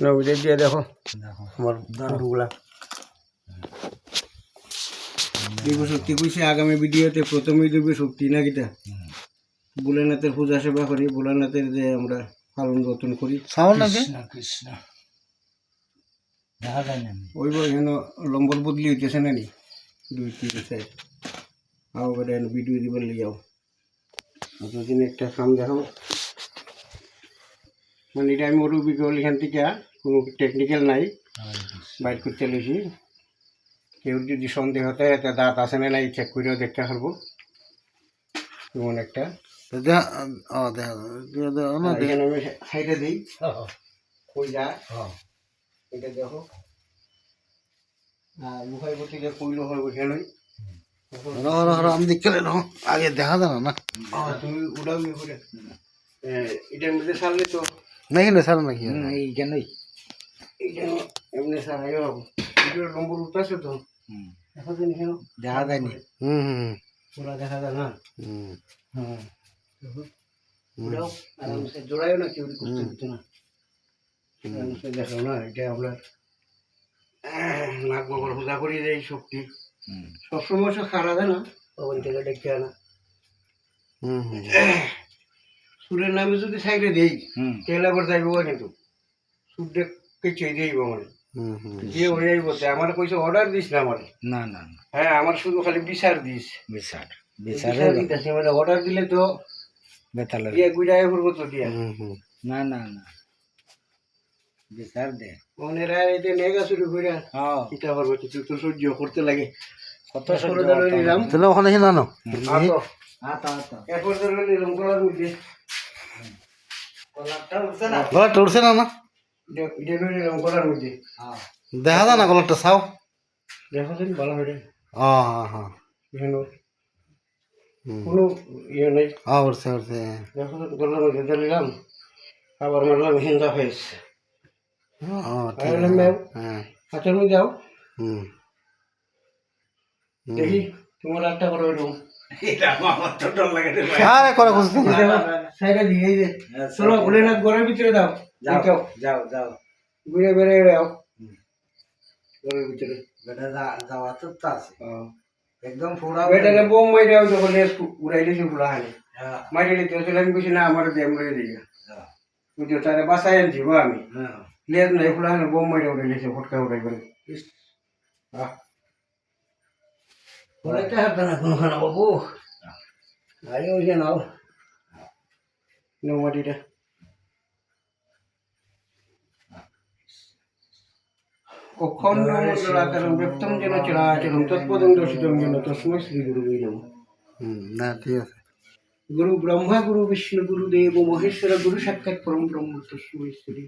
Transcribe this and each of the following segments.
না ওইটা দিয়ে দেখো। দেখো। আমার গরুগুলা দেব শক্তি কইছে আগামী ভিডিওতে প্রথমেই দেবে শক্তি না কিটা ভোলানাথের পূজা সেবা করি ভোলানাথের যে আমরা পালন যত্ন করি। চাউল নাকি? কৃষ্ণ কৃষ্ণ। দেখা যায় না। ওই বই লম্বর বদলি হইতেছে না নি দুই তিন আও করে ভিডিও দিবার লিয়ে যাও অতদিন একটা কাম দেখাবো। মানে এটা আমি ওর বিকল এখান থেকে কোনো টেকনিক্যাল নাই। বাইর করতে লেছি। কেউ যদি সন্দেহ হয় এতে দাঁত আছে না নাই চেক করেও দেখতে পারব। এমন একটা। সাইডে দিই। কই এটা দেখো। আর মুখাই করতে কইলো হয় আমি দেখতে আগে দেখা যায় না। তুমি ইয়ে করে এটার মধ্যে সারলে তো নাকি না সারা নাকি হুম, এইখানেই এমনি নম্বর উঠতেছে তো হুম, দেখা যায় কেন দেখা যায়নি হুম হুম পুরা দেখা যায় না হুম হ্যাঁ আরামসে না কেউ করতে না আরামসে না এটা আমরা আহ, নাগ বাবার পূজা করি যে এই শক্তি সবসময় সে খারা দেয় না তখন থেকে ডেকে আনা হুম হুম সুরের নামে যদি সাইডে দেই তাহলে আবার যাইব কিন্তু? সুরটা কিছু দিইব মানে। হুম হুম। হয়ে যাইব তে আমার কইছে অর্ডার দিস না আমার। না না না। হ্যাঁ আমার শুধু খালি বিচার দিস। বিচার। বিচার দিতেছে মানে অর্ডার দিলে তো বেতালে দিয়ে গুড়াই করব তো দিয়া। হুম হুম। না না না। বিচার দে। মানে রায় এতে নেগা শুরু করে হ্যাঁ। করব কিছু তো সহ্য করতে লাগে। কত সহ্য দিল নিলাম তাহলে ওখানে আতো আতা। আতা এরপর দিল নিলাম কলার মধ্যে। কলারটা উঠছে না? না হ্যাঁ। দেখা যায় না গলাটা চাও? দেখো ভালো হয়ে হ্যাঁ হ্যাঁ কোনো ইয়ে নেই। উঠছে উঠছে। দেখো মধ্যে দিলাম। আবার মারলাম হিন্দা আছে। ম্যাম। হ্যাঁ। হাতের মধ্যে যাও। হুম। দেখি। তোমার একটা করো এরকম আরে করে খুঁজতে সাইডে দিয়ে যে চলো ঘুরে না ঘরের ভিতরে দাও। যাও যাও যাও। ঘুরে বেড়ে যাও ঘরের ভিতরে। বেটা যাওয়া তো আছে। হ্যাঁ। একদম পুরা বেটা না বোম মাইরে যাও যখন উড়াইলে সে ফুলা হানি হ্যাঁ। মাইরে লিতে আসলে আমি কিছু না আমার দিয়ে মরে দিয়ে হ্যাঁ, তারে বাসায় আনছি আমি। হ্যাঁ। লেজ নাই ফুলা হানি বোম মাইরে উড়াইলে সে ফটকা উড়াই করে। উড়াইতে হাতে না কোনো খানা বাবু আই ওই যে নাও। নৌমাটিটা। অখণ্ড মণ্ডলাকারম ব্যক্তম যেন চরাচরম তৎপদং দর্শিতম যেন তস্মৈ শ্রী গুরু নমঃ না ঠিক আছে। গুরু ব্রহ্মা গুরু বিষ্ণু গুরু দেব মহেশ্বর গুরু সাক্ষাৎ পরম ব্রহ্ম তস্মৈ শ্রী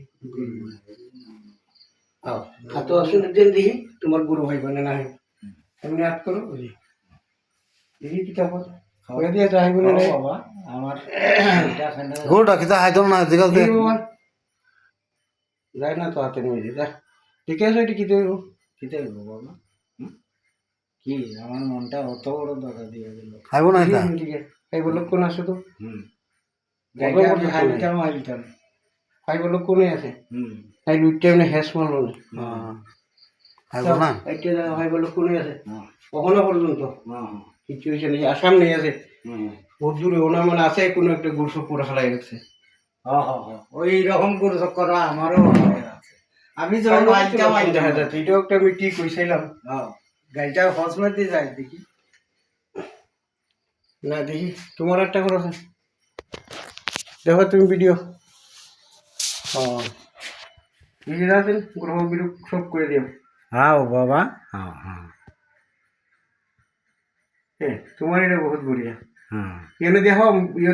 হাত আসুন দেন দিহি তোমার গুরু ভাই বনে না এমনি হাত করো বুঝি গোটা কিতা হাইতো না দেখা দে। যায় না তো হাতে নিয়ে যা। ঠিক আছে এটি কি দেবো? কিতে হইব বাবা? কি আমার মনটা অত বড় দাদা দিয়ে দিল। খাইব না এটা? ঠিক আছে কোন আছে তো। হুম। হাইতাম কোনে আছে। হুম। এই লুইটটা এমনি হ্যাস মারলো না খাইব না? এইটা দেখা ভাই কোনে আছে। হ্যাঁ। কখনো পর্যন্ত। হ্যাঁ। কিছু হয়েছে নেই আছে। বহুত দূরে ওনা মানে আছে কোনো একটা গুড় সব পুরো ফেলাই হ্যাঁ হ্যাঁ হ্যাঁ ওই রকম করে করা আমারও আছে আমি যখন দেখা হাইতাম যাচ্ছে এটাও একটা আমি ঠিক কইছিলাম। হ্যাঁ গাইটা হসমেতে যায় দেখি। না দেখি। তোমার একটা করো দেখো তুমি ভিডিও হ্যাঁ আছেন গ্রহ বিরূপ সব করে দিও হ্যাঁ বাবা। হ্যাঁ হ্যাঁ হ্যাঁ হ্যাঁ ইয়ে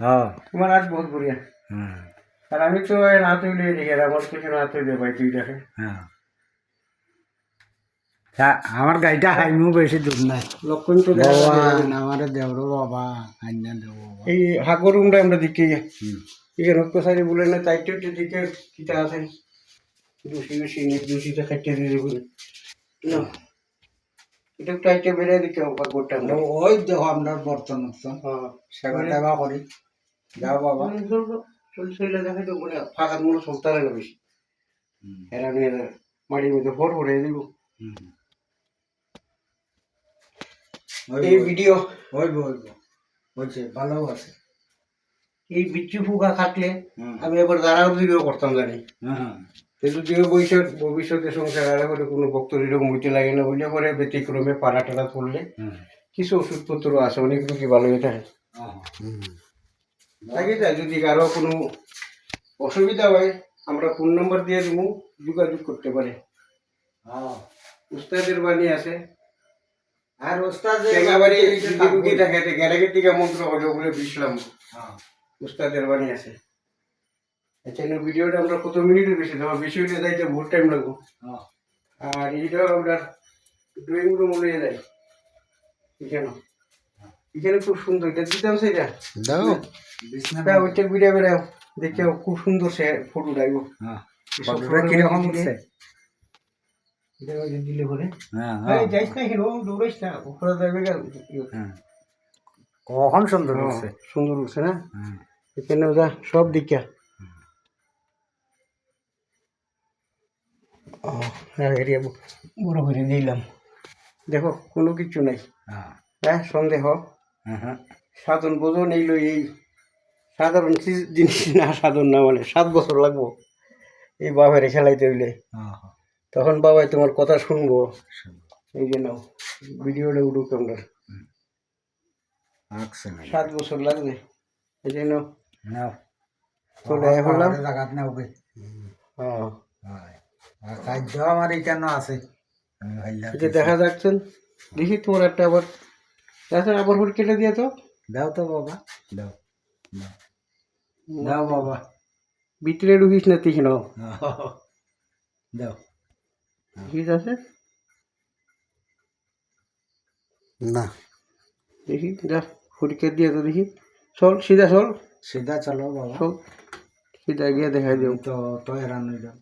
হ্যাঁ তোমার আজ বহুত বঢ়িয়া হুম আর আমি তো আমার কিছু তৈরি ভাই তুই দেখে হ্যাঁ আমার গাড়িটা হাইমু বেশি দূর নাই লক্ষণ তো আমার দেওর বাবা দেব এই হাগর রুমটা আমরা দিকে এখানে প্রসারি বলে না তাই চাইতে দিকে কিটা আছে দুশি নিয়ে দুশিটা খাইতে দিয়ে দেবো না একটু আইটে বেড়ে দিকে গোটা ওই দেখো আমরা বর্তন হ্যাঁ সেবা টেবা করি যাও বাবা। চল দেখা তো মানে মনে চলতে না বেশি এরা নিয়ে মাটির মধ্যে ভর ভরে দিব। এই ভিডিও হইব হইব হচ্ছে ভালো আছে। এই বিচ্ছু ফুকা থাকলে আমি এবার দাঁড়াও দিকেও করতাম জানি। হ্যাঁ কিন্তু যে ভবিষ্যৎ ভবিষ্যতে সংসার আর করে কোনো ভক্তর এরকম হইতে লাগে না বলে করে ব্যতিক্রমে পাড়া টাড়া হুম কিছু ওষুধপত্র আছে অনেক রুগী ভালো হয়ে থাকে থাকে যায় যদি কারও কোনো অসুবিধা হয় আমরা ফোন নাম্বার দিয়ে দিব যোগাযোগ করতে পারে। হ্যাঁ উস্তাদের বাণী আছে। আর যদি রুগী থাকে গ্যারাগের দিকে মন্ত্র হলো বলে বিশ্রাম হ্যাঁ উস্তাদের বাণী আছে। এই ভিডিওটা আমরা কত মিনিটের বেশি দেবো বেশি হলে যাইতে বহুত টাইম লাগবো। হ্যাঁ। আর এইটাও আপনার ড্রয়িং রুম অনুযায়ী যায় এখানে এখানে খুব সুন্দর। এটা দিতাম সেটা দাও। বিছনা হ্যাঁ ওইটা ভিডিও বেড়াও। দেখে খুব সুন্দর সে ফটো লাগবো হ্যাঁ। ফটোটা কীরকম দিলে- উঠছে এটা ওই দিলে পরে। হ্যাঁ আরে যাইস না হিরো দৌড়াইস না। উপরে যাবে হ্যাঁ। কখন সুন্দর সুন্দর উঠছে না? হ্যাঁ। এখানে ওটা সব দিকা। ও বড় করে দিলাম দেখো কোনো কিছু নাই। হ্যাঁ। হ্যাঁ সন্দেহ। হ্যাঁ সাধন এই সাধারণ জিনিস না সাধন না মানে সাত বছর লাগবো এই বাবারে খেলাইতে হইলে। হ্যাঁ তখন বাবাই তোমার কথা শুনব। এই জন্য ভিডিওটা উঠুক আমরা। সাত বছর লাগবে। এই জন্য নাও। চলে নাও হ্যাঁ। খাদ্য আমার এখানে আছে? যে দেখা যাচ্ছেন দেখি তোমার একটা আবার। দেখেন আবার ভোট কেটে দিয়ে তো। দাও তো বাবা দাও দাও। বাবা। ভিতরে ঢুকিস না তীক্ষ্ণ দাও। ঠিক আছে? না। দেখি যা ফুটকে দিয়ে তো দেখি। চল সিধা চল। সিধা চলো বাবা। চল। সিধা গিয়ে দেখাই দিও তো তো হেরান হয়ে যাও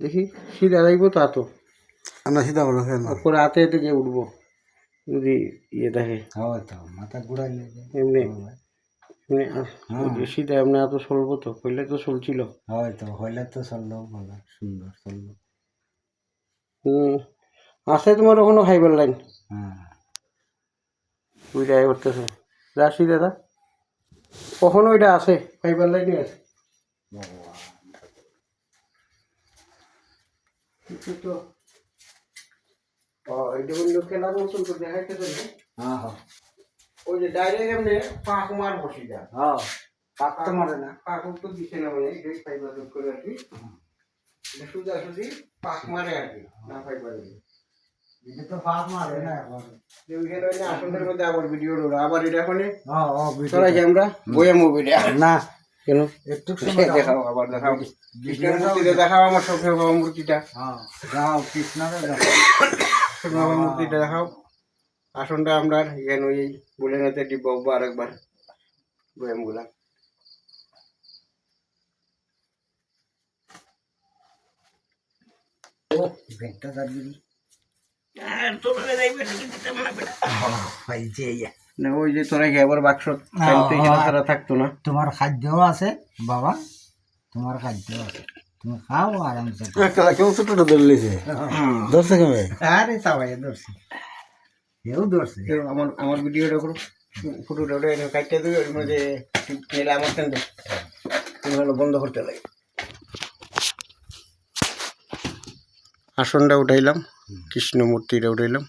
দেখি সিধা তা তো। আমরা সিধা বলো কেন পরে হাতে হাতে গিয়ে উঠবো যদি ইয়ে দেখে। হয় তো মাথা ঘুরাইলে এমনি এমনি আ- সিধা এমনি এত চলবো তো তো চলছিল হয় তো হইলে তো চলল ভালো সুন্দর চলল হুম আছে তোমার ওখানে ফাইবার লাইন? হ্যাঁ। করতেছে। যা সিধা দা কখনো ওইটা আছে ফাইবার লাইনই আছে। ও খেলার মতন তো না। হ্যাঁ হ্যাঁ। ওই যে ডাইরেক্ট এমনি পাক মার বসি যা হ্যাঁ। পাক তো মারে না। পাক তো দিছে না মানে এই ফাইবার যোগ করে আর কি। এটা সুজা সুজি পাক মারে আর কি না ফাইবার এটা তো পাক মারে না এখন। আসনের মধ্যে আবার ভিডিও আবার এটা ওখানে হ্যাঁ ও ভিডিও সরাই আমরা বইয়া মুভিটা না কেন? একটু দেখাও আবার দেখাও। দেখাও আমার সখী বাবা মূর্তিটা। হ্যাঁ যাও কৃষ্ণরে বাবা। মূর্তিটা দেখাও। আসনটা আমরা এখানে ওই বলে নাতে ডিব্বা উব্বা আরেকবার ও ভেটটা দাবি। পাইছে ইয়া না ওই যে তোরা আবার বাক্স হ্যাঁ, হ্যাঁ। ছাড়া থাকতো না। তোমার খাদ্যও আছে বাবা। তোমার খাদ্য আছে। তুমি খাও আরামসে। একটা কেউ ছোটটা ধরে লিছে ধরছে কেমন? আরে সবাই ধরছি। কেউ ধরছে। কেউ আমার আমার ভিডিওটা করো। ফটোটা ওটা কাটতে দিও ওর মধ্যে নিলে আমার কেন্দ্রে তুমি হলো বন্ধ করতে লাগে। আসনটা উঠাইলাম কৃষ্ণ মূর্তিটা উঠাইলাম।